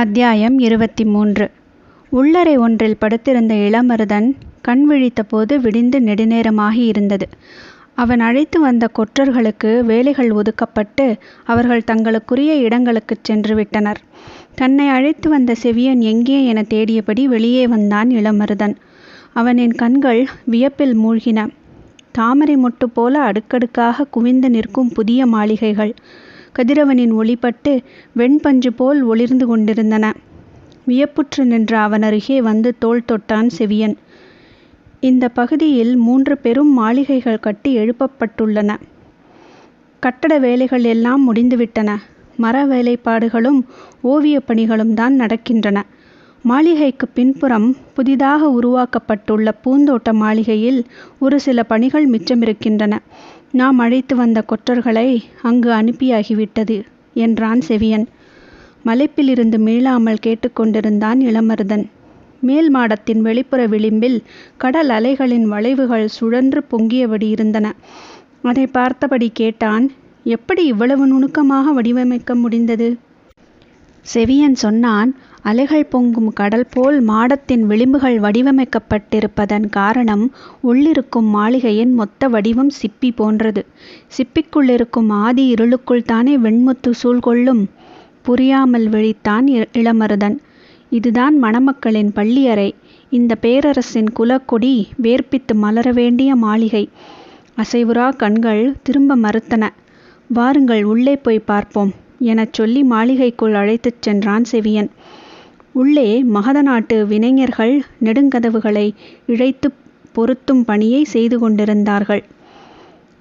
அத்தியாயம் இருபத்தி மூன்று உள்ளறை ஒன்றில் படுத்திருந்த இளமருதன் கண் விழித்தபோது விடிந்து நெடுநேரமாகி இருந்தது. அவன் அழைத்து வந்த கொற்றர்களுக்கு வேலைகள் ஒதுக்கப்பட்டு அவர்கள் தங்களுக்குரிய இடங்களுக்குச் சென்று விட்டனர். தன்னை அழைத்து வந்த செவியன் எங்கே என தேடியபடி வெளியே வந்தான் இளமருதன். அவனின் கண்கள் வியப்பில் மூழ்கின. தாமரை மொட்டு போல அடுக்கடுக்காக குவிந்து நிற்கும் புதிய மாளிகைகள். கதிரவனின் ஒளிப்பட்டு வெண்பஞ்சு போல் ஒளிர்ந்து கொண்டிருந்தன. வியப்புற்று நின்ற அவன் அருகே வந்து தோள் தொட்டான் செவியன். இந்த பகுதியில் மூன்று பெரும் மாளிகைகள் கட்டி எழுப்பப்பட்டுள்ளன. கட்டட வேலைகள் எல்லாம் முடிந்துவிட்டன. மர வேலைப்பாடுகளும் ஓவியப் பணிகளும் தான் நடக்கின்றன. மாளிகைக்கு பின்புறம் புதிதாக உருவாக்கப்பட்டுள்ள பூந்தோட்ட மாளிகையில் ஒரு சில பணிகள் மிச்சமிருக்கின்றன. நாம் அழைத்து வந்த கொற்றர்களை அங்கு அனுப்பியாகிவிட்டது என்றான் செவியன். மலைப்பிலிருந்து மீளாமல் கேட்டுக்கொண்டிருந்தான் இளமருதன். மேல் மாடத்தின் வெளிப்புற விளிம்பில் கடல் அலைகளின் வளைவுகள் சுழன்று பொங்கியபடி இருந்தன. அதை பார்த்தபடி கேட்டான் எப்படி இவ்வளவு நுணுக்கமாக வடிவமைக்க முடிந்தது? செவியன் சொன்னான் அலைகள் பொங்கும் கடல் போல் மாடத்தின் விளிம்புகள் வடிவமைக்கப்பட்டிருப்பதன் காரணம் உள்ளிருக்கும் மாளிகையின் மொத்த வடிவம் சிப்பி போன்றது. சிப்பிக்குள்ளிருக்கும் ஆதி இருளுக்குள் தானே வெண்முத்து சூழ்கொள்ளும் புரியாமல் விழித்தான் இளமருதன். இதுதான் மணமக்களின் பள்ளியறை. இந்த பேரரசின் குலக்கொடி வேர்ப்பித்து மலர வேண்டிய மாளிகை. அசைவுறா கண்கள் திரும்ப மறுத்தன. வாருங்கள் உள்ளே போய் பார்ப்போம் எனச் சொல்லி மாளிகைக்குள் அழைத்துச் சென்றான் செவியன். உள்ளே மகத நாட்டு வினைஞர்கள் நெடுங்கதவுகளை இழைத்து பொருத்தும் பணியை செய்து கொண்டிருந்தார்கள்.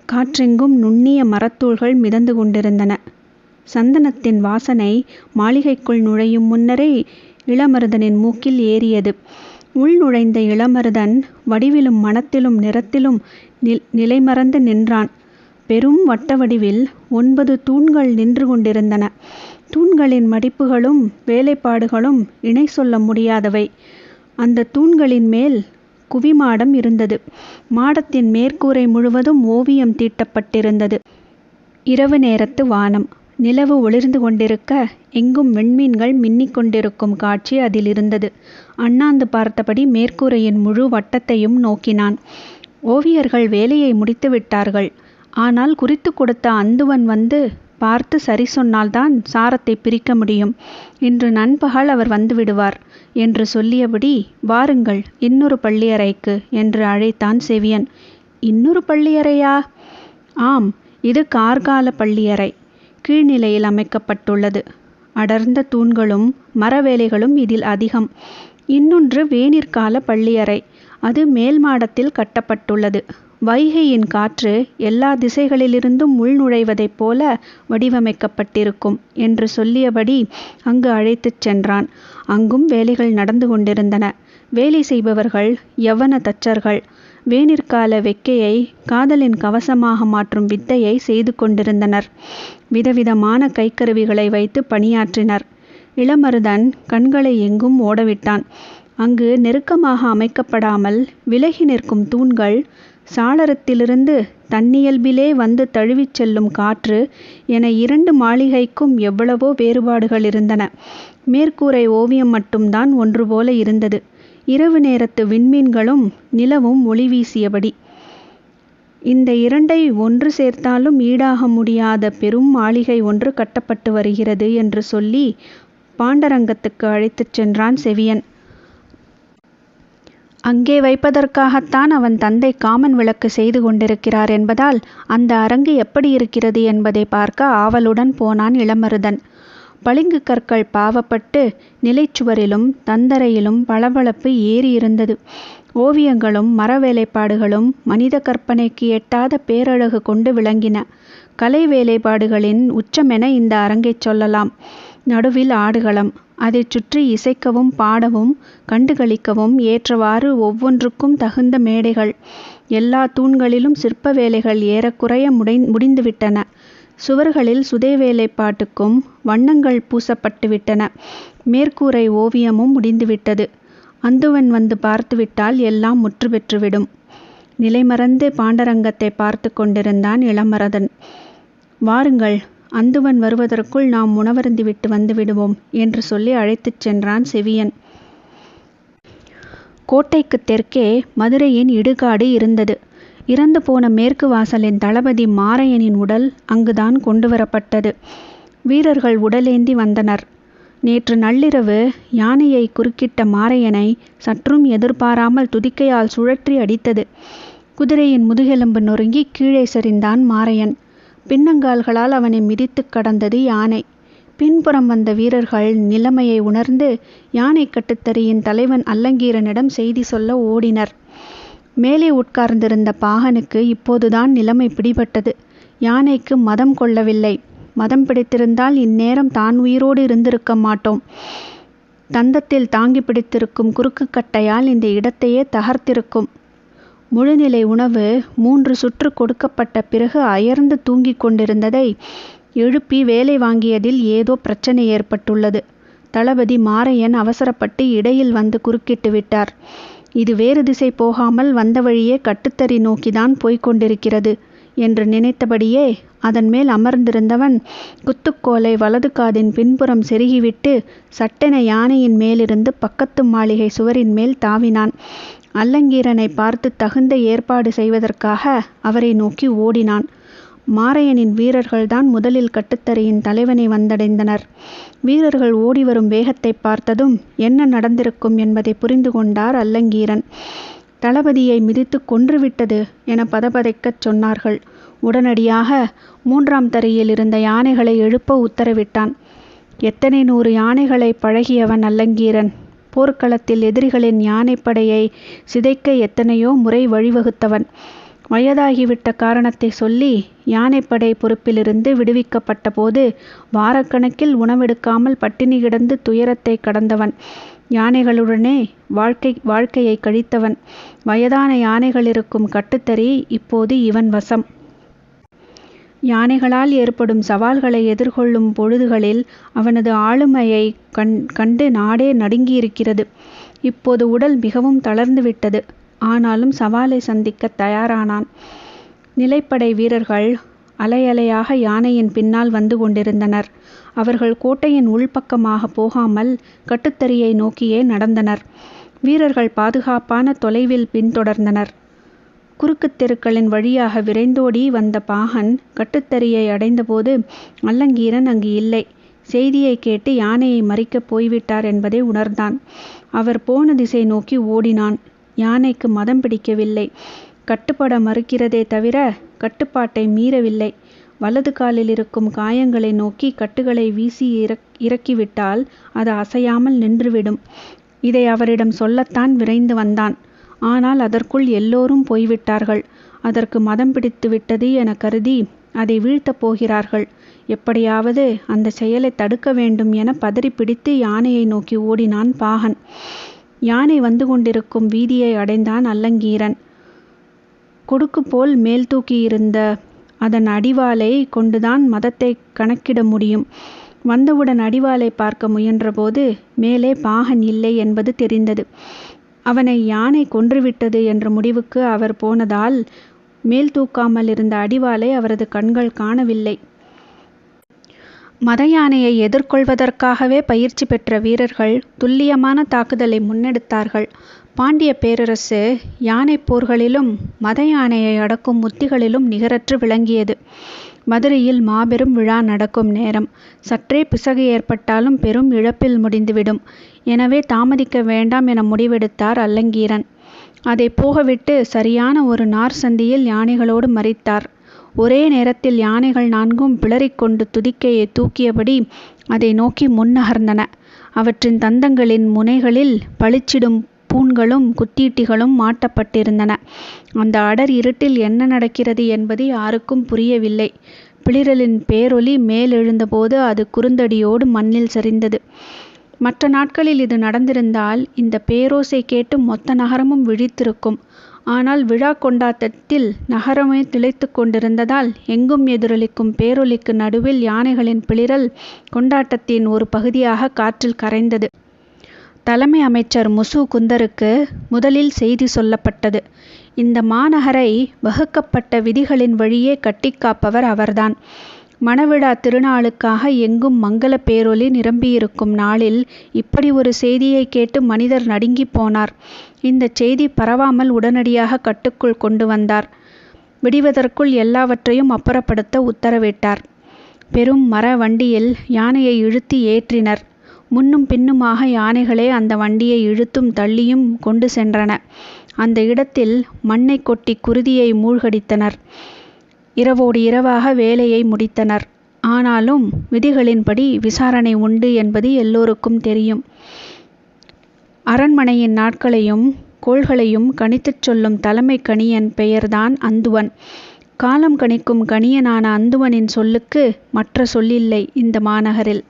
காற்றெங்கும் நுண்ணிய மரத்தூள்கள் மிதந்து கொண்டிருந்தன. சந்தனத்தின் வாசனை மாளிகைக்குள் நுழையும் முன்னரே இளமருதனின் மூக்கில் ஏறியது. உள் நுழைந்த இளமருதன் வடிவிலும் மனத்திலும் நிறத்திலும் நிலைமறந்து நின்றான். பெரும் வட்ட வடிவில் ஒன்பது தூண்கள் நின்று கொண்டிருந்தன. தூண்களின் மடிப்புகளும் வேலைப்பாடுகளும் இணை சொல்ல முடியாதவை. அந்த தூண்களின் மேல் குவிமாடம் இருந்தது. மாடத்தின் மேற்கூரை முழுவதும் ஓவியம் தீட்டப்பட்டிருந்தது. இரவு நேரத்து வானம். நிலவு ஒளிர்ந்து கொண்டிருக்க எங்கும் விண்மீன்கள் மின்னிக் கொண்டிருக்கும் காட்சி அதில் இருந்தது. அண்ணாந்து பார்த்தபடி மேற்கூரையின் முழு வட்டத்தையும் நோக்கினான். ஓவியர்கள் வேலையை முடித்து விட்டார்கள் ஆனால் குறித்து கொடுத்த அந்துவன் வந்து பார்த்து சரி சொன்னால்தான் சாரத்தை பிரிக்க முடியும். இன்று நண்பகல் அவர் வந்துவிடுவார் என்று சொல்லியபடி வாருங்கள் இன்னொரு பள்ளியறைக்கு என்று அழைத்தான் செவியன். இன்னொரு பள்ளியறையா? ஆம் இது கார்கால பள்ளியறை. கீழ்நிலையில் அமைக்கப்பட்டுள்ளது. அடர்ந்த தூண்களும் மரவேலைகளும் இதில் அதிகம். இன்னொன்று வேனிற்கால பள்ளியறை. அது மேல் மாடத்தில் கட்டப்பட்டுள்ளது. வைகையின் காற்று எல்லா திசைகளிலிருந்தும் உள்நுழைவதைப் போல வடிவமைக்கப்பட்டிருக்கும் என்று சொல்லியபடி அங்கு அழைத்துச் சென்றான். அங்கும் வேலைகள் நடந்து கொண்டிருந்தன. வேலை செய்பவர்கள் யவன தச்சர்கள். வேனிற்கால வெக்கையை காதலின் கவசமாக மாற்றும் வித்தையை செய்து கொண்டிருந்தனர். விதவிதமான கைக்கருவிகளை வைத்து பணியாற்றினர். இளமருதன் கண்களை எங்கும் ஓடவிட்டான். அங்கு நெருக்கமாக அமைக்கப்படாமல் விலகி நிற்கும் தூண்கள் சாளரத்திலிருந்து தன்னியல்பிலே வந்து தழுவிச் செல்லும் காற்று என இரண்டு மாளிகைக்கும் எவ்வளவோ வேறுபாடுகள் இருந்தன. மேற்கூரை ஓவியம் மட்டும்தான் ஒன்று போல இருந்தது. இரவு நேரத்து விண்மீன்களும் நிலவும் ஒளி வீசியபடி. இந்த இரண்டை ஒன்று சேர்த்தாலும் ஈடாக முடியாத பெரும் மாளிகை ஒன்று கட்டப்பட்டு வருகிறது என்று சொல்லி பாண்டரங்கத்துக்கு அழைத்துச் சென்றான் செவியன். அங்கே வைப்பதற்காகத்தான் அவன் தந்தை காமன் விளக்கு செய்து கொண்டிருக்கிறார் என்பதால் அந்த அரங்கு எப்படி இருக்கிறது என்பதை பார்க்க ஆவலுடன் போனான் இளமருதன். பளிங்கு கற்கள் பாவப்பட்டு நிலைச்சுவரிலும் தந்தரையிலும் பளபளப்பு ஏறி இருந்தது. ஓவியங்களும் மர வேலைப்பாடுகளும் மனித கற்பனைக்கு எட்டாத பேரழகு கொண்டு விளங்கின. கலை வேலைப்பாடுகளின் உச்சமென இந்த அரங்கை சொல்லலாம். நடுவில் ஆடுகளம். அதைச் சுற்றி இசைக்கவும் பாடவும் கண்டுகளிக்கவும் ஏற்றவாறு ஒவ்வொன்றுக்கும் தகுந்த மேடைகள். எல்லா தூண்களிலும் சிற்ப வேலைகள் ஏறக்குறைய முடை முடிந்துவிட்டன. சுவர்களில் சுதை வேலைப்பாட்டுக்கும் வண்ணங்கள் பூசப்பட்டுவிட்டன. மேற்கூரை ஓவியமும் முடிந்துவிட்டது. அந்துவன் வந்து பார்த்துவிட்டால் எல்லாம் முற்று பெற்றுவிடும் நிலைமறந்து பாண்டரங்கத்தை பார்த்து கொண்டிருந்தான் இளமரதன். வாருங்கள் அந்துவன் வருவதற்குள் நாம் உணவருந்திவிட்டு வந்துவிடுவோம் என்று சொல்லி அழைத்துச் சென்றான் செவியன். கோட்டைக்கு தெற்கே மதுரையின் இடுகாடு இருந்தது. இறந்து போன மேற்கு வாசலின் தளபதி மாரையனின் உடல் அங்குதான் கொண்டு வரப்பட்டது வீரர்கள் உடலேந்தி வந்தனர். நேற்று நள்ளிரவு யானையை குறுக்கிட்ட மாரையனை சற்றும் எதிர்பாராமல் துதிக்கையால் சுழற்றி அடித்தது. குதிரையின் முதுகெலும்பு நொறுங்கி கீழே சரிந்தான் மாரையன். பின்னங்கால்களால் அவனை மிதித்துக் கடந்தது யானை. பின்புறம் வந்த வீரர்கள் நிலைமையை உணர்ந்து யானை கட்டுத்தறியின் தலைவன் அல்லங்கீரனிடம் செய்தி சொல்ல ஓடினர். மேலே உட்கார்ந்திருந்த பாகனுக்கு இப்போதுதான் நிலைமை பிடிபட்டது. யானைக்கு மதம் கொள்ளவில்லை. மதம் பிடித்திருந்தால் இந்நேரம் தான் உயிரோடு இருந்திருக்க மாட்டோம். தந்தத்தில் தாங்கி பிடித்திருக்கும் குறுக்கு கட்டையால் இந்த இடத்தையே தகர்த்திருக்கும். முழுநிலை உணவு மூன்று சுற்று கொடுக்கப்பட்ட பிறகு அயர்ந்து தூங்கிக் கொண்டிருந்ததை எழுப்பி வேலை வாங்கியதில் ஏதோ பிரச்சனை ஏற்பட்டுள்ளது. தளபதி மாரையன் அவசரப்பட்டு இடையில் வந்து குறுக்கிட்டு விட்டார். இது வேறு திசை போகாமல் வந்த வழியே கட்டுத்தறி நோக்கிதான் போய்க் கொண்டிருக்கிறது என்று நினைத்தபடியே அதன் மேல் அமர்ந்திருந்தவன் குத்துக்கோலை வலது காதின் பின்புறம் செருகிவிட்டு சட்டென யானையின் மேலிருந்து பக்கத்து மாளிகை சுவரின் மேல் தாவினான். அல்லங்கீரனை பார்த்து தகுந்த ஏற்பாடு செய்வதற்காக அவரை நோக்கி ஓடினான். மாரையனின் வீரர்கள்தான் முதலில் கட்டுத்தறியின் தலைவனை வந்தடைந்தனர். வீரர்கள் ஓடிவரும் வேகத்தை பார்த்ததும் என்ன நடந்திருக்கும் என்பதை புரிந்து கொண்டார் அல்லங்கீரன். தளபதியை மிதித்து கொன்றுவிட்டது என பதபதைக்கச் சொன்னார்கள். உடனடியாக மூன்றாம் தரையில் இருந்த யானைகளை எழுப்ப உத்தரவிட்டான். எத்தனை நூறு யானைகளை பழகியவன் அல்லங்கீரன்? போர்க்களத்தில் எதிரிகளின் யானைப்படையை சிதைக்க எத்தனையோ முறை வழிவகுத்தவன். வயதாகிவிட்ட காரணத்தை சொல்லி யானைப்படை பொறுப்பிலிருந்து விடுவிக்கப்பட்ட போது வாரக்கணக்கில் உணவெடுக்காமல் பட்டினி கிடந்து துயரத்தை கடந்தவன். யானைகளுடனே வாழ்க்கை வாழ்க்கையை கழித்தவன். வயதான யானைகள் இருக்கும் கட்டுத்தறி இப்போது இவன் வசம். யானைகளால் ஏற்படும் சவால்களை எதிர்கொள்ளும் பொழுதுகளில் அவனது ஆளுமையை கண் கண்டு நாடே நடுங்கியிருக்கிறது. இப்போது உடல் மிகவும் தளர்ந்துவிட்டது. ஆனாலும் சவாலை சந்திக்க தயாரானான். நிலைப்படை வீரர்கள் அலையலையாக யானையின் பின்னால் வந்து கொண்டிருந்தனர். அவர்கள் கோட்டையின் உள்பக்கமாக போகாமல் கட்டுத்தறியை நோக்கியே நடந்தனர். வீரர்கள் பாதுகாப்பான தொலைவில் பின்தொடர்ந்தனர். குறுக்கு தெருக்களின் வழியாக விரைந்தோடி வந்த பாகன் கட்டுத்தறியை அடைந்தபோது அல்லங்கீரன் அங்கு இல்லை. செய்தியை கேட்டு யானையை மறிக்கப் போய்விட்டார் என்பதை உணர்ந்தான். அவர் போன திசை நோக்கி ஓடினான். யானைக்கு மதம் பிடிக்கவில்லை. கட்டுப்பட மறுக்கிறதே தவிர கட்டுப்பாட்டை மீறவில்லை. வலது காலில் இருக்கும் காயங்களை நோக்கி கட்டுகளை வீசி இறக் இறக்கிவிட்டால் அது அசையாமல் நின்றுவிடும். இதை அவரிடம் சொல்லத்தான் விரைந்து வந்தான். ஆனால் அதற்குள் எல்லோரும் போய்விட்டார்கள். அதற்கு மதம் பிடித்து விட்டது என கருதி அதை வீழ்த்தப் போகிறார்கள். எப்படியாவது அந்த செயலை தடுக்க வேண்டும் என பதறி பிடித்து யானையை நோக்கி ஓடினான் பாகன். யானை வந்து கொண்டிருக்கும் வீதியை அடைந்தான் அல்லங்கீரன். கொடுக்கு போல் மேல் தூக்கியிருந்த அதன் அடிவாளை கொண்டுதான் மதத்தை கணக்கிட முடியும். வந்தவுடன் அடிவாலை பார்க்க முயன்றபோது மேலே பாகன் இல்லை என்பது தெரிந்தது. அவனை யானை கொன்றுவிட்டது என்ற முடிவுக்கு அவர் போனதால் மேல் தூக்காமல் இருந்த அடிவாலை அவரது கண்கள் காணவில்லை. மத யானையை எதிர்கொள்வதற்காகவே பயிற்சி பெற்ற வீரர்கள் துல்லியமான தாக்குதலை முன்னெடுத்தார்கள். பாண்டிய பேரரசு யானைப் போர்களிலும் மத யானையை அடக்கும் உத்திகளிலும் நிகரற்று விளங்கியது. மதுரையில் மாபெரும் விழா நடக்கும் நேரம். சற்றே பிசகு ஏற்பட்டாலும் பெரும் இழப்பில் முடிந்துவிடும். எனவே தாமதிக்க வேண்டாம் என முடிவெடுத்தார் அல்லங்கீரன். அதை போகவிட்டு சரியான ஒரு நார் சந்தியில் யானைகளோடு மறித்தார். ஒரே நேரத்தில் யானைகள் நான்கும் பிளறிக்கொண்டு துதிக்கையை தூக்கியபடி அதை நோக்கி முன்னகர்ந்தன. அவற்றின் தந்தங்களின் முனைகளில் பளிச்சிடும் பூண்களும் குத்தீட்டிகளும் மாட்டப்பட்டிருந்தன. அந்த அடர் இருட்டில் என்ன நடக்கிறது என்பது யாருக்கும் புரியவில்லை. பிளிரலின் பேரொலி மேலெழுந்தபோது அது குறுந்தடியோடு மண்ணில் சரிந்தது. மற்ற நாட்களில் இது நடந்திருந்தால் இந்த பேரோசை கேட்டு மொத்த நகரமும் விழித்திருக்கும். ஆனால் விழா கொண்டாட்டத்தில் நகரமே திளைத்து கொண்டிருந்ததால் எங்கும் எதிரொலிக்கும் பேரொலிக்கு நடுவில் யானைகளின் பிளிரல் கொண்டாட்டத்தின் ஒரு பகுதியாக காற்றில் கரைந்தது. தலைமை அமைச்சர் முசு குந்தருக்கு முதலில் செய்தி சொல்லப்பட்டது இந்த மாநகரை வகுக்கப்பட்ட விதிகளின் வழியே கட்டிக்காப்பவர் அவர்தான் மணவிழா திருநாளுக்காக எங்கும் மங்கள பேரொலி நிரம்பியிருக்கும் நாளில் இப்படி ஒரு செய்தியை கேட்டு மனிதர் நடுங்கிப் போனார். இந்த செய்தி பரவாமல் உடனடியாக கட்டுக்குள் கொண்டு வந்தார். விடிவதற்குள் எல்லாவற்றையும் அப்புறப்படுத்த உத்தரவிட்டார். பெரும் மர வண்டியில் யானையை இழுத்து ஏற்றினர். முன்னும் பின்னுமாக யானைகளே அந்த வண்டியை இழுத்தும் தள்ளியும் கொண்டு சென்றன. அந்த இடத்தில் மண்ணைக் கொட்டிக் குருதியை மூழ்கடித்தனர். இரவோடு இரவாக வேலையை முடித்தனர். ஆனாலும் விதிகளின்படி விசாரணை உண்டு என்பது எல்லோருக்கும் தெரியும். அரண்மனையின் நாட்களையும் கோள்களையும் கணித்துச் சொல்லும் தலைமை கணியன் பெயர்தான் அந்துவன். காலம் கணிக்கும் கணியனான அந்துவனின் சொல்லுக்கு மற்ற சொல்லில்லை இந்த மாநகரில்.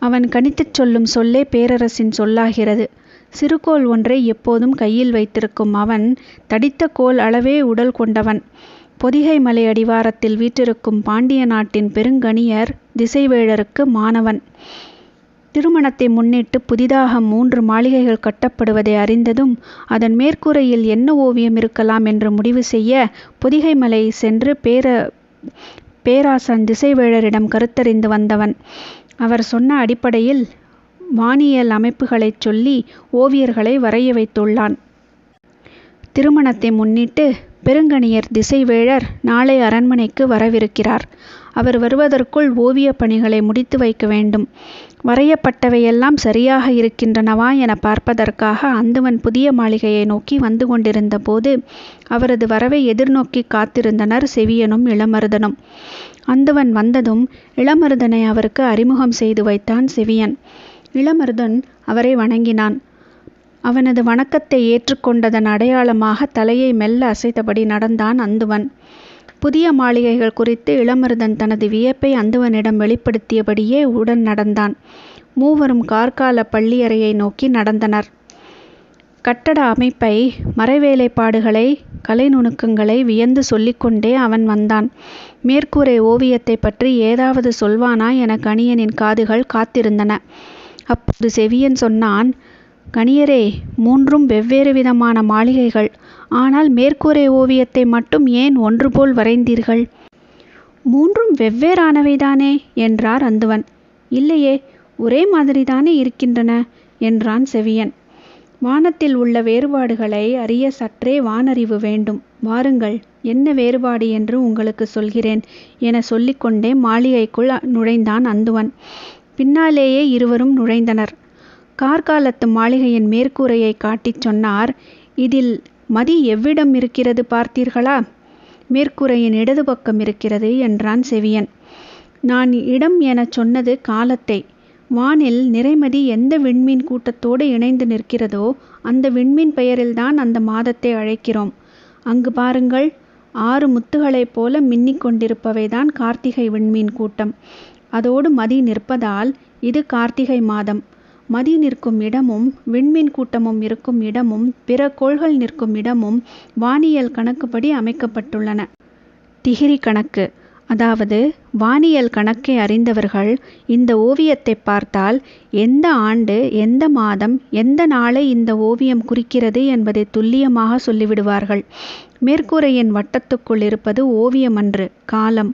அவன் கணித்துச் சொல்லும் சொல்லே பேரரசின் சொல்லாகிறது. சிறுகோல் ஒன்றை எப்போதும் கையில் வைத்திருக்கும் அவன் தடித்த கோல் அளவே உடல் கொண்டவன். பொதிகை மலை அடிவாரத்தில் வீற்றிருக்கும் பாண்டிய நாட்டின் பெருங்கணியர் திசைவேழருக்கு மாணவன். திருமணத்தை முன்னிட்டு புதிதாக மூன்று மாளிகைகள் கட்டப்படுவதை அறிந்ததும் அதன் மேற்கூரையில் என்ன ஓவியம் இருக்கலாம் என்று முடிவு செய்ய பொதிகை மலை சென்று பேர பேராசன் திசைவேழரிடம் கருத்தறிந்து வந்தவன். அவர் சொன்ன அடிப்படையில் வானியல் அமைப்புகளைச் சொல்லி ஓவியர்களை வரைய வைத்துள்ளான். திருமணத்தை முன்னிட்டு பெருங்கணியர் திசைவேழர் நாளை அரண்மனைக்கு வரவிருக்கிறார். அவர் வருவதற்குள் ஓவியப் பணிகளை முடித்து வைக்க வேண்டும். வரையப்பட்டவையெல்லாம் சரியாக இருக்கின்றனவா என பார்ப்பதற்காக அந்துவன் புதிய மாளிகையை நோக்கி வந்து கொண்டிருந்த போது அவரது வரவை எதிர்நோக்கி காத்திருந்தனர் செவியனும் இளமருதனும். அந்தவன் வந்ததும் இளமருதனை அவருக்கு அறிமுகம் செய்து வைத்தான் செவியன். இளமருதன் அவரை வணங்கினான். அவனது வணக்கத்தை ஏற்றுக்கொண்டதன் அடையாளமாக தலையை மெல்ல அசைத்தபடி நடந்தான் அந்துவன். புதிய மாளிகைகள் குறித்து இளமருதன் தனது வியப்பை அந்துவனிடம் வெளிப்படுத்தியபடியே உடன் நடந்தான். மூவரும் கார்காலப் பள்ளியறையை நோக்கி நடந்தனர். கட்டட அமைப்பை மறைவேலைப்பாடுகளை கலை நுணுக்கங்களை வியந்து சொல்லிக்கொண்டே அவன் வந்தான். மேற்கூரை ஓவியத்தைப் பற்றி ஏதாவது சொல்வானா என கணியனின் காதுகள் காத்திருந்தன. அப்போது செவியன் சொன்னான் கணியரே மூன்றும் வெவ்வேறு விதமான மாளிகைகள். ஆனால் மேற்கூரை ஓவியத்தை மட்டும் ஏன் ஒன்றுபோல் வரைந்தீர்கள்? மூன்றும் வெவ்வேறானவைதானே என்றார் அந்துவன். இல்லையே ஒரே மாதிரிதானே இருக்கின்றன என்றான் செவியன். வானத்தில் உள்ள வேறுபாடுகளை அறிய சற்றே வானறிவு வேண்டும். வாருங்கள் என்ன வேறுபாடு என்று உங்களுக்கு சொல்கிறேன் என சொல்லிக்கொண்டே மாளிகைக்குள் நுழைந்தான் அந்துவன். பின்னாலேயே இருவரும் நுழைந்தனர். கார்காலத்து மாளிகையின் மேற்கூரையை காட்டிச் சொன்னார் இதில் மதி எவ்விடம் இருக்கிறது பார்த்தீர்களா? மேற்கூரையின் இடது பக்கம் இருக்கிறது என்றான் செவியன். நான் இடம் எனச் சொன்னது காலத்தை. வானில் நிறைமதி எந்த விண்மீன் கூட்டத்தோடு இணைந்து நிற்கிறதோ அந்த விண்மீன் பெயரில்தான் அந்த மாதத்தை அழைக்கிறோம். அங்கு பாருங்கள் ஆறு முத்துகளைப் போல மின்னிக் கொண்டிருப்பவைதான் கார்த்திகை விண்மீன் கூட்டம். அதோடு மதி நிற்பதால் இது கார்த்திகை மாதம். மதி நிற்கும் இடமும் விண்மீன் கூட்டமும் இருக்கும் இடமும் பிற கோள்கள் நிற்கும் இடமும் வானியல் கணக்குப்படி அமைக்கப்பட்டுள்ளன. திகிரி கணக்கு. அதாவது வானியல் கணக்கை அறிந்தவர்கள் இந்த ஓவியத்தை பார்த்தால் எந்த ஆண்டு எந்த மாதம் எந்த நாளை இந்த ஓவியம் குறிக்கிறது என்பதை துல்லியமாக சொல்லிவிடுவார்கள். மேற்கூரையின் வட்டத்துக்குள் இருப்பது ஓவியம் அன்று காலம்.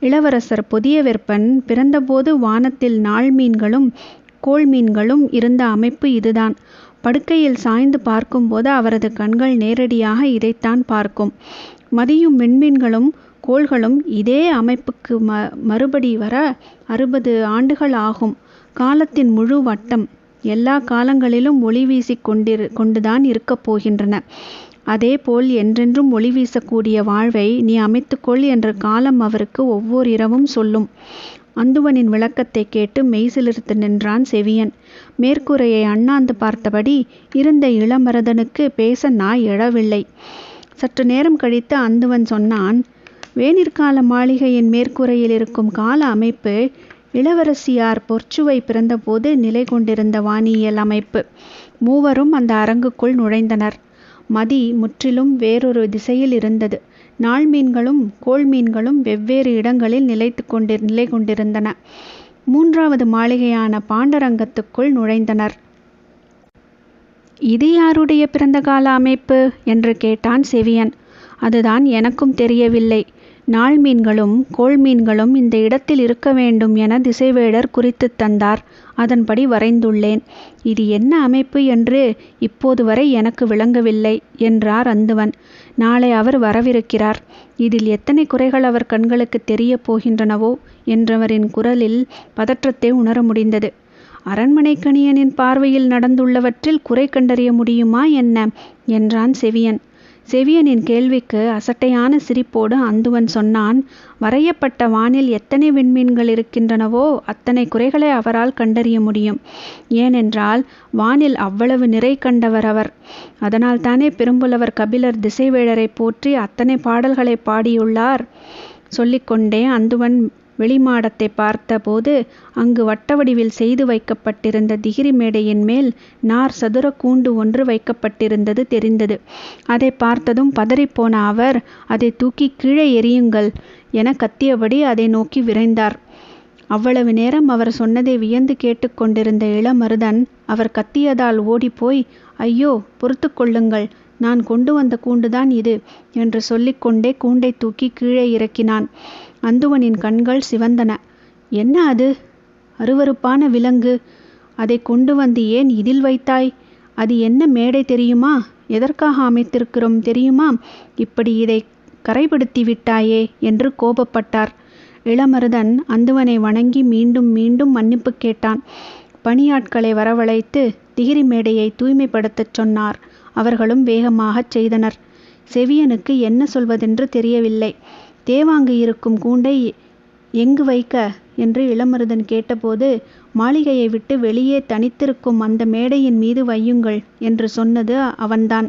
இளவரசர் பொதியவெற்பன் பிறந்தபோது வானத்தில் நாள் மீன்களும் கோள் மீன்களும் இருந்த அமைப்பு இதுதான். படுக்கையில் சாய்ந்து பார்க்கும்போது அவரது கண்கள் நேரடியாக இதைத்தான் பார்க்கும். மதியும் விண்மீன்களும் கோள்களும் இதே அமைப்புக்கு ம மறுபடி வர அறுபது ஆண்டுகள் ஆகும். காலத்தின் முழு வட்டம். எல்லா காலங்களிலும் ஒளி வீசிக் கொண்டுதான் இருக்கப் போகின்றன. அதேபோல் என்றென்றும் ஒளி வீசக்கூடிய வாழ்வை நீ அமைத்துக்கொள் என்ற காலம் அவருக்கு ஒவ்வொரு இரவும் சொல்லும். அந்துவனின் விளக்கத்தை கேட்டு மெய்சிலிருத்து நின்றான் செவியன். மேற்கூரையை அண்ணாந்து பார்த்தபடி இருந்த இளமரதனுக்கு பேச நாய் எழவில்லை. சற்று நேரம் கழித்து அந்துவன் சொன்னான் வேனிற்கால மாளிகையின் மேற்கூரையில் இருக்கும் கால அமைப்பு இளவரசியார் பொற்சுவை பிறந்தபோது நிலை கொண்டிருந்த வானியல் அமைப்பு. மூவரும் அந்த அரங்குக்குள் நுழைந்தனர். மதி முற்றிலும் வேறொரு திசையில் இருந்தது. நாள் மீன்களும் கோள் மீன்களும் வெவ்வேறு இடங்களில் நிலை கொண்டிருந்தன. மூன்றாவது மாளிகையான பாண்டரங்கத்துக்குள் நுழைந்தனர். இது யாருடைய பிறந்த கால அமைப்பு? என்று கேட்டான் செவியன். அதுதான் எனக்கும் தெரியவில்லை. நாள் மீன்களும் கோள் மீன்களும் இந்த இடத்தில் இருக்க வேண்டும் என திசைவேடர் குறித்துத் தந்தார். அதன்படி வரைந்துள்ளேன். இது என்ன அமைப்பு என்று இப்போது வரை எனக்கு விளங்கவில்லை என்றார் அந்துவன். நாளை அவர் வரவிருக்கிறார். இதில் எத்தனை குறைகள் அவர் கண்களுக்கு தெரியப் போகின்றனவோ என்றவரின் குரலில் பதற்றத்தை உணர முடிந்தது. அரண்மனை கணியனின் பார்வையில் நடந்துள்ளவற்றில் குறை கண்டறிய முடியுமா என்ன? என்றான் செவியன். செவியனின் கேள்விக்கு அசட்டையான சிரிப்போடு அந்துவன் சொன்னான் வரையப்பட்ட வானில் எத்தனை விண்மீன்கள் இருக்கின்றனவோ அத்தனை குறைகளை அவரால் கண்டறிய முடியும். ஏனென்றால் வானில் அவ்வளவு நிறை கண்டவர் அவர். அதனால்தானே பெரும்புலவர் கபிலர் திசைவேழரை போற்றி அத்தனை பாடல்களை பாடியுள்ளார்? சொல்லிக்கொண்டே அந்துவன் வெளிமாடத்தை பார்த்தபோது அங்கு வட்ட வடிவில் செய்து வைக்கப்பட்டிருந்த திகிரி மேடையின் மேல் நார் சதுர கூண்டு ஒன்று வைக்கப்பட்டிருந்தது தெரிந்தது. அதை பார்த்ததும் பதறிப்போன அவர் அதை தூக்கி கீழே எரியுங்கள் என கத்தியபடி அதை நோக்கி விரைந்தார். அவ்வளவு நேரம் அவர் சொன்னதை வியந்து கேட்டுக்கொண்டிருந்த இளமருதன் அவர் கத்தியதால் ஓடிப்போய் ஐயோ பொறுத்து கொள்ளுங்கள் நான் கொண்டு வந்த கூண்டுதான் இது என்று சொல்லிக்கொண்டே கூண்டை தூக்கி கீழே இறக்கினான். அந்துவனின் கண்கள் சிவந்தன. என்ன அது? அருவருப்பான விலங்கு. அதை கொண்டு வந்து ஏன் இதில் வைத்தாய்? அது என்ன மேடை தெரியுமா? எதற்காக அமைத்திருக்கிறோம் தெரியுமா? இப்படி இதை கரைப்படுத்தி விட்டாயே என்று கோபப்பட்டார். இளமருதன் அந்துவனை வணங்கி மீண்டும் மீண்டும் மன்னிப்பு கேட்டான். பணியாட்களை வரவழைத்து திகிரி மேடையை தூய்மைப்படுத்தச் சொன்னார். அவர்களும் வேகமாகச் செய்தனர். செவியனுக்கு என்ன சொல்வதென்று தெரியவில்லை. தேவாங்கு இருக்கும் கூண்டை எங்கு வைக்க? என்று இளமருதன் கேட்டபோது மாளிகையை விட்டு வெளியே தனித்திருக்கும் அந்த மேடையின் மீது வையுங்கள் என்று சொன்னது அவன்தான்.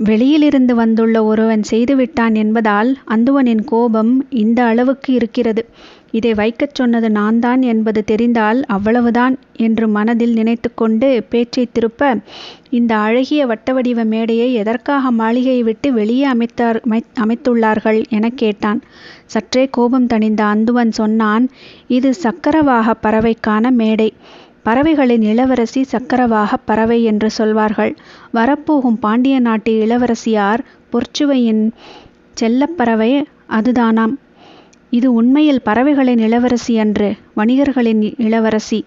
வெளியிலிருந்து வந்துள்ள ஒருவன் செய்துவிட்டான் என்பதால் அந்துவனின் கோபம் இந்த அளவுக்கு இருக்கிறது. இதை வைக்கச் சொன்னது நான்தான் என்பது தெரிந்தால் அவ்வளவுதான் என்று மனதில் நினைத்து கொண்டு பேச்சை திருப்ப இந்த அழகிய வட்டவடிவ மேடையை எதற்காக மாளிகையை விட்டு வெளியே அமைத்தார் அமைத்துள்ளார்கள் என கேட்டான். சற்றே கோபம் தணிந்த அந்துவன் சொன்னான் இது சக்கரவாக பறவைக்கான மேடை. பறவைகளின் இளவரசி சக்கரவாக பறவை என்று சொல்வார்கள். வரப்போகும் பாண்டிய நாட்டு இளவரசியார் பொற்சுவையின் செல்லப்பறவை அதுதானாம். இது உண்மையில் பறவைகளின் இளவரசி அன்று வணிகர்களின் இளவரசி.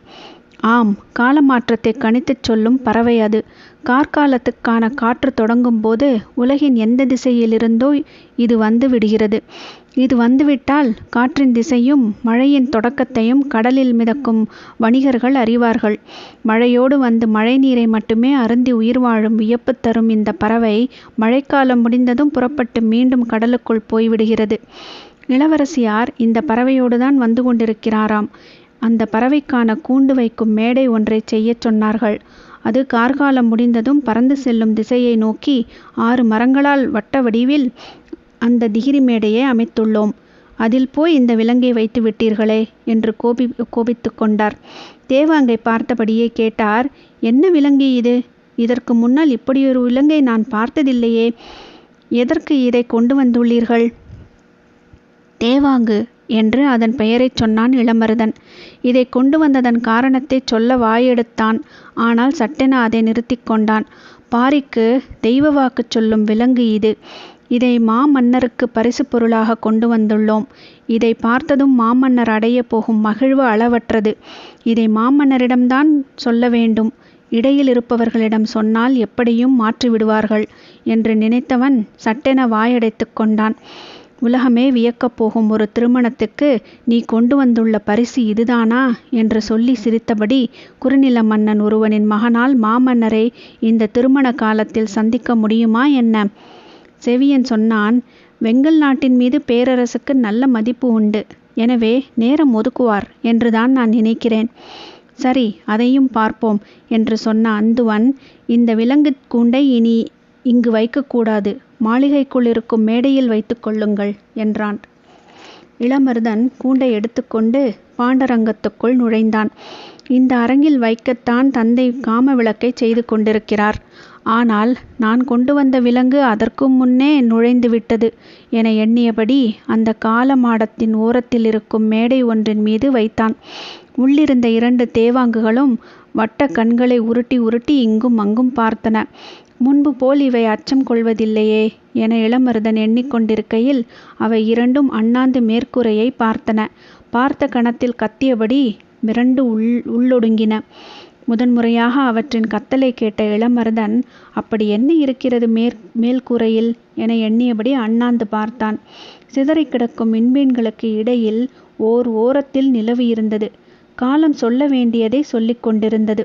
ஆம் காலமாற்றத்தை கணித்துச் சொல்லும் பறவை அது. கார்காலத்துக்கான காற்று தொடங்கும் போது உலகின் எந்த திசையிலிருந்தோ இது வந்து விடுகிறது இது வந்துவிட்டால் காற்றின் திசையும் மழையின் தொடக்கத்தையும் கடலில் மிதக்கும் வணிகர்கள் அறிவார்கள். மழையோடு வந்து மழை நீரை மட்டுமே அருந்தி உயிர் வாழும் வியப்பு தரும் இந்த பறவை மழைக்காலம் முடிந்ததும் புறப்பட்டு மீண்டும் கடலுக்குள் போய்விடுகிறது. இளவரசியார் இந்த பறவையோடுதான் வந்து கொண்டிருக்கிறாராம். அந்த பறவைக்கான கூண்டு வைக்கும் மேடை ஒன்றை செய்யச் சொன்னார்கள். அது கார்காலம் முடிந்ததும் பறந்து செல்லும் திசையை நோக்கி ஆறு மரங்களால் வட்ட வடிவில் அந்த திகிரி மேடையை அமைத்துள்ளோம். அதில் போய் இந்த விலங்கை வைத்து விட்டீர்களே என்று கோபி கோபித்து கொண்டார். தேவாங்கை பார்த்தபடியே கேட்டார் என்ன விலங்கு இது? இதற்கு முன்னால் இப்படியொரு விலங்கை நான் பார்த்ததில்லையே. எதற்கு இதை கொண்டு வந்துள்ளீர்கள்? தேவாங்கு என்று அதன் பெயரைச் சொன்னான் இளமருதன். இதை கொண்டு வந்ததன் காரணத்தை சொல்ல வாயெடுத்தான். ஆனால் சட்டென அதை நிறுத்தி கொண்டான். பாரிக்கு தெய்வ வாக்கு சொல்லும் விலங்கு இது. இதை மாமன்னருக்கு பரிசு பொருளாக கொண்டு வந்துள்ளோம். இதை பார்த்ததும் மாமன்னர் அடைய போகும் மகிழ்வு அளவற்றது. இதை மாமன்னரிடம்தான் சொல்ல வேண்டும். இடையில் இருப்பவர்களிடம் சொன்னால் எப்படியும் மாற்றிவிடுவார்கள் என்று நினைத்தவன் சட்டென வாயடைத்து கொண்டான். உலகமே வியக்கப் போகும் ஒரு திருமணத்துக்கு நீ கொண்டு வந்துள்ள பரிசு இதுதானா? என்று சொல்லி சிரித்தபடி குறுநில மன்னன் ஒருவனின் மகனால் மாமன்னரை இந்த திருமண காலத்தில் சந்திக்க முடியுமா என்ன? செவியன் சொன்னான் வெங்கல் நாட்டின் மீது பேரரசுக்கு நல்ல மதிப்பு உண்டு. எனவே நேரம் ஒதுக்குவார் என்றுதான் நான் நினைக்கிறேன். சரி அதையும் பார்ப்போம் என்று சொன்ன அந்துவன் இந்த விலங்கு கூண்டை இனி இங்கு வைக்கக்கூடாது. மாளிகைக்குள் இருக்கும் மேடையில் வைத்து கொள்ளுங்கள் என்றான். இளமருதன் கூண்டை எடுத்துக்கொண்டு பாண்டரங்கத்துக்குள் நுழைந்தான். இந்த அரங்கில் வைக்கத்தான் தந்தை காம விளக்கை செய்து கொண்டிருக்கிறார். ஆனால் நான் கொண்டு வந்த விலங்கு அதற்கும் முன்னே நுழைந்து விட்டது. என எண்ணியபடி அந்த கால மாடத்தின் ஓரத்தில் இருக்கும் மேடை ஒன்றின் மீது வைத்தான். உள்ளிருந்த இரண்டு தேவாங்குகளும் வட்ட கண்களை உருட்டி உருட்டி இங்கும் அங்கும் பார்த்தன. முன்பு போல் இவை அச்சம் கொள்வதில்லையே என இளமருதன் எண்ணிக்கொண்டிருக்கையில் அவை இரண்டும் அண்ணாந்து மேற்கூரையை பார்த்தன. பார்த்த கணத்தில் கத்தியபடி மிரண்டு உள் உள்ளொடுங்கின. முதன்முறையாக அவற்றின் கத்தலை கேட்ட இளமருதன் அப்படி என்ன இருக்கிறது மேற் மேல்கூரையில் என எண்ணியபடி அண்ணாந்து பார்த்தான். சிதறி கிடக்கும் மின்மீன்களுக்கு இடையில் ஓர் ஓரத்தில் நிலவு இருந்தது. காலம் சொல்ல வேண்டியதை சொல்லிக் கொண்டிருந்தது.